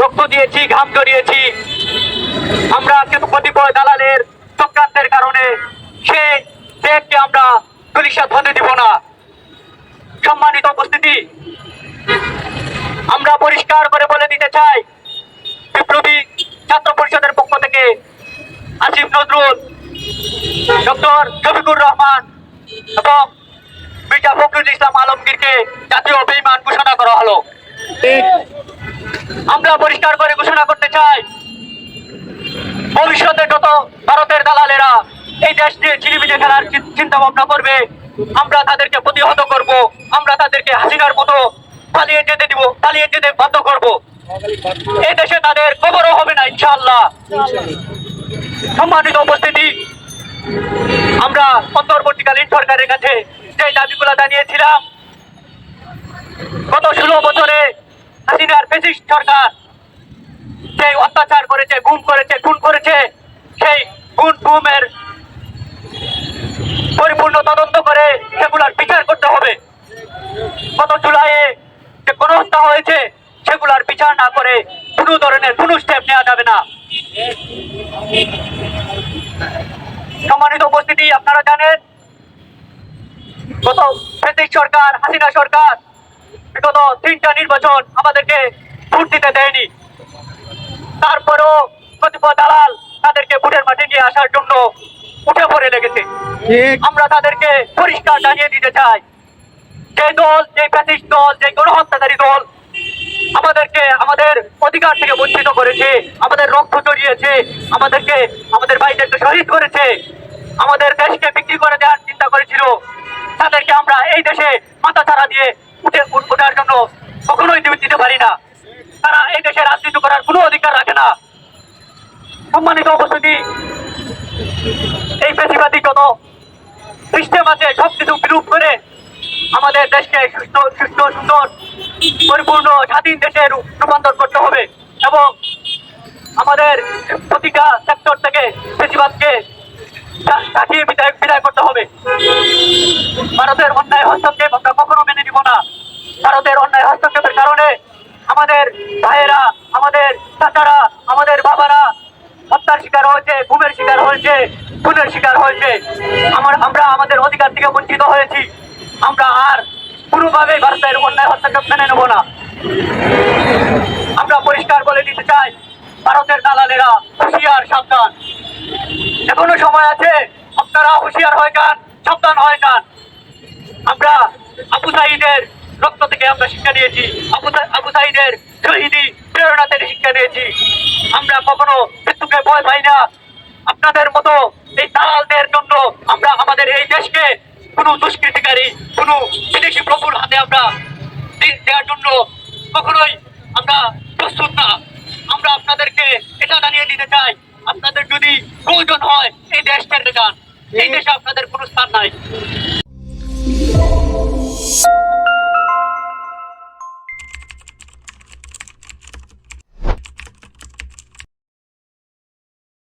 রক্ত দিয়েছি, ঘাম জড়িয়েছি। আমরা কিন্তু কতিপয় দালালের চক্রান্তের কারণে সে দেশকে আমরা পুলিশাত হতে দিব না। সম্মানিত উপস্থিতি, আমরা পরিষ্কার করে বলে দিতে চাই, বিপ্লবী ছাত্র পরিষদের পক্ষ থেকে আসিফ নজরুল, ডক্টর শফিকুর রহমান এবং মির্জা ফখরুল ইসলাম আলমগীরকে জাতীয় বেইমান ঘোষণা করা হলো। আমরা পরিষ্কার করে ঘোষণা করতে চাই। ভবিষ্যতে যত ভারতের দালালেরা এই দেশ নিয়ে চিনিমিনে খেলার চিন্তা ভাবনা করবে, আমরা তাদেরকে প্রতিহত করব, আমরা তাদেরকে হাসিনার মতো পালিয়ে যেতে দিব, পালিয়ে যেতে বাধ্য করব। এই দেশে তাদের খবরও হবে না, ইনশাআল্লাহ। সম্মানিত উপস্থিতি, আমরা অন্তর্বর্তীকালীন সরকারের কাছে যে দাবিগুলো জানিয়েছিলাম, গত ষোলো বছরে হাসিনার ফেসিস্ট সরকার। যে অত্যাচার করেছে, গুম করেছে, খুন করেছে, সেই খুন গুমের পরিপূর্ণ তদন্ত করে সেগুলার বিচার করতে হবে। গত জুলাইয়ে যে গণহত্যা হয়েছে, সেগুলার বিচার না করে কোনো ধরনের কোনো স্টেপ নেওয়া যাবে না। সম্মানিত উপস্থিতি, আপনারা জানেন, গত সরকার, হাসিনা সরকার বিগত তিনটা নির্বাচন আমাদেরকে ভোট দিতে দেয়নি। তারপরেও কতিপয় দালাল তাদেরকে ভোটের মাঠে নিয়ে আসার জন্য উঠে পড়ে লেগেছে। আমরা তাদেরকে পরিষ্কার জানিয়ে দিতে চাই যে দল যে ফ্যাসিস্ট দল যে গণহত্যাকারী দল আমাদেরকে আমাদের অধিকার থেকে বঞ্চিত করেছে আমাদের রক্ত জড়িয়েছে আমাদেরকে আমাদের ভাইদেরকে শহীদ করেছে আমাদের দেশকে বিক্রি করে আমরা এই দেশে মাথা ছাড়া দিয়ে উঠে ওঠার জন্য কখনোই দিতে পারি না। তারা এই দেশে রাজনীতি করার কোনো অধিকার রাখে না। সম্মানিত উপস্থিতি, এই বেশিবাদী যত সিস্টেম আছে, সবকিছু বিরূপ করে আমাদের দেশকে সুস্থ সুস্থ, সুন্দর, পরিপূর্ণ, স্বাধীন দেশে রূপ- রূপান্তর করতে হবে এবং আমাদের প্রতিটা সেক্টর থেকে বেশিরভাগকে কাটিয়ে বিদায় বিদায় করতে হবে। ভারতের অন্যায় হস্তক্ষেপ আমরা কখনো মেনে নিব না। ভারতের অন্যায় হস্তক্ষেপের কারণে আমাদের ভাইয়েরা, আমাদের চাচারা, আমাদের বাবারা হত্যার শিকার হয়েছে ঘুমের শিকার হয়েছে, খুনের শিকার হয়েছে। আমার আমরা আমাদের অধিকার থেকে বঞ্চিত হয়েছি। আমরা আর কোনোভাবেই ভারতের অন্যায় হস্তক্ষেপ মেনে নেব না। আমরা পরিষ্কার বলে দিতে চাই, ভারতের দালালেরা হুঁশিয়ার সাবধান। এখনও সময় আছে। আপনারা হুঁশিয়ার হয়ে যান, সাবধান হয়ে যান। আমরা আবু সাইদের রক্ত থেকে আমরা শিক্ষা নিয়েছি। আবু আবু সাইদের শহীদি প্রেরণা থেকে শিক্ষা নিয়েছি। আমরা কখনো মৃত্যুকে ভয় পাই না। আপনাদের মতো এই দালালদের জন্য আমরা আমাদের এই দেশকে কোনো দুষ্কৃতিকারী, কোনো বিদেশি প্রভুর হাতে আমরা দেওয়ার জন্য কখনোই আমরা প্রস্তুত না। আমরা আপনাদেরকে এটা জানিয়ে দিতে চাই আপনাদের যদি প্রয়োজন হয় এই দেশ ছেড়ে যান। এই দেশে আপনাদের কোনো স্থান নাই।